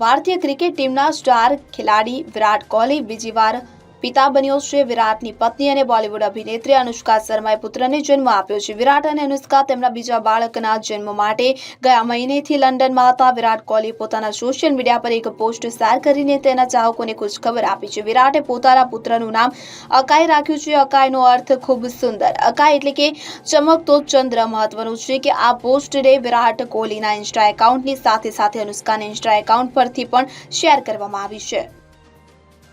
ભારતીય ક્રિકેટ ટીમના સ્ટાર ખેલાડી વિરાટ કોહલી બીજી વાર પિતા બન્યો છે વિરાટની પત્ની અને બોલિવૂડ અભિનેત્રી અનુષ્કા શર્માએ પુત્રને જન્મ આપ્યો છે. વિરાટ અને અનુષ્કા તેમના બીજા બાળકના જન્મ માટે ગયા મહિનેથી લંડનમાં હતા. વિરાટ કોહલી પોતાના સોશિયલ મીડિયા પર એક પોસ્ટ શેર કરીને તેના ચાહકોને ખુશખબર આપી છે. વિરાટે પોતાના પુત્રનું નામ અકાઈ રાખ્યું છે. અકાઈનો અર્થ ખૂબ સુંદર. અકાઈ એટલે કે ચમકતો ચંદ્ર મહત્વનું છે કે આ પોસ્ટને વિરાટ કોહલીના ઇન્સ્ટા એકાઉન્ટની સાથે સાથે અનુષ્કાના ઇન્સ્ટા એકાઉન્ટ પરથી પણ શેર કરવામાં આવી છે.